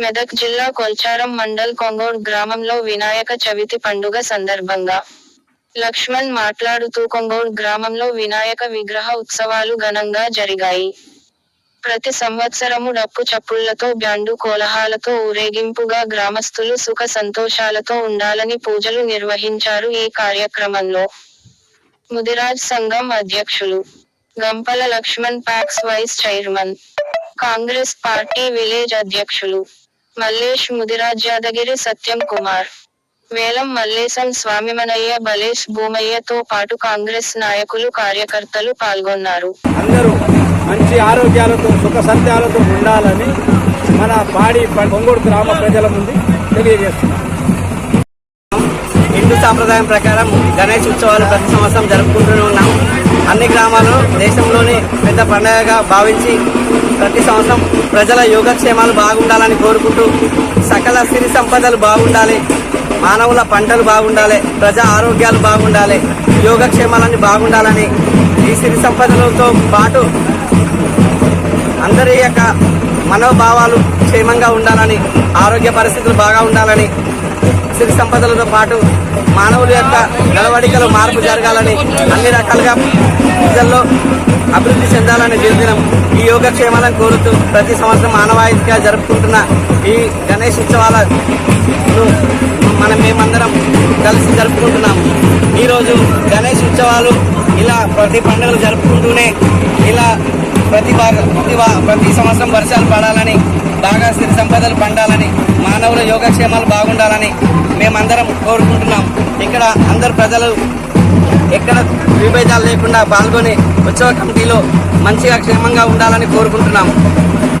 మెదక్ జిల్లా కొల్చారం మండల్ కొంగోడ్ గ్రామంలో వినాయక చవితి పండుగ సందర్భంగా. లక్ష్మణ్ మాట్లాడుతూ కొంగోడ్ గ్రామంలో వినాయక విగ్రహ ఉత్సవాలు ఘనంగా జరిగాయి. ప్రతి సంవత్సరము డప్పు చప్పుళ్ళతో బ్యాండు కోలహాలతో ఊరేగింపుగా గ్రామస్తులు సుఖ సంతోషాలతో ఉండాలని పూజలు నిర్వహించారు ఈ కార్యక్రమంలో. ముదిరాజ్ సంఘం అధ్యక్షులు Gampala Laxman PACS vice chairman. Congress party village అధ్యక్షులు మల్లేష్ ముదిరాజ్ యాదగిరి సత్యం కుమార్. వేలం మల్లేశం స్వామిమనయ్య బలేష్ భూమయ్యతో పాటు కాంగ్రెస్ నాయకులు కార్యకర్తలు పాల్గొన్నారు. అందరూ మంచి ఆరోగ్యాలతో సుఖ సంత్యాలతో ఉండాలని మన పాడి పొంగోడు గ్రామ ప్రజల ముందు తెలియజేస్తున్నాం. హిందూ సాంప్రదాయం ప్రకారం గణేష్ ఉత్సవాలు ప్రతి సంవత్సరం జరుపుకుంటూనే ఉన్నాం. అన్ని గ్రామాలు దేశంలోని పెద్ద పండుగగా భావించి ప్రతి సంవత్సరం ప్రజల యోగక్షేమాలు బాగుండాలని కోరుకుంటూ సకల సిరి సంపదలు బాగుండాలి మానవుల పంటలు బాగుండాలి ప్రజా ఆరోగ్యాలు బాగుండాలి యోగక్షేమాలన్నీ బాగుండాలని ఈ సిరి సంపదలతో పాటు అందరి యొక్క మనోభావాలు క్షేమంగా ఉండాలని ఆరోగ్య పరిస్థితులు బాగా ఉండాలని సిరి సంపదలతో పాటు మానవుల యొక్క నడవడికలో మార్పు జరగాలని అన్ని రకాలుగా ప్రజల్లో అభివృద్ధి చెందాలని దినం ఈ యోగక్షేమాలను కోరుతూ ప్రతి సంవత్సరం మానవాయితీగా జరుపుకుంటున్న ఈ గణేష్ ఉత్సవాలను మనం మేమందరం కలిసి జరుపుకుంటున్నాము. ఈరోజు గణేష్ ఉత్సవాలు ఇలా ప్రతి పండుగలు జరుపుకుంటూనే ప్రతి ప్రతి ప్రతి సంవత్సరం వర్షాలు పడాలని బాగా స్థిర సంపదలు పండాలని మానవుల యోగక్షేమాలు బాగుండాలని మేమందరం కోరుకుంటున్నాం. ఇక్కడ అందరు ప్రజలు ఎక్కడ విభేదాలు లేకుండా పాల్గొని ఉత్సవ కమిటీలో మంచిగా క్షేమంగా ఉండాలని కోరుకుంటున్నాము.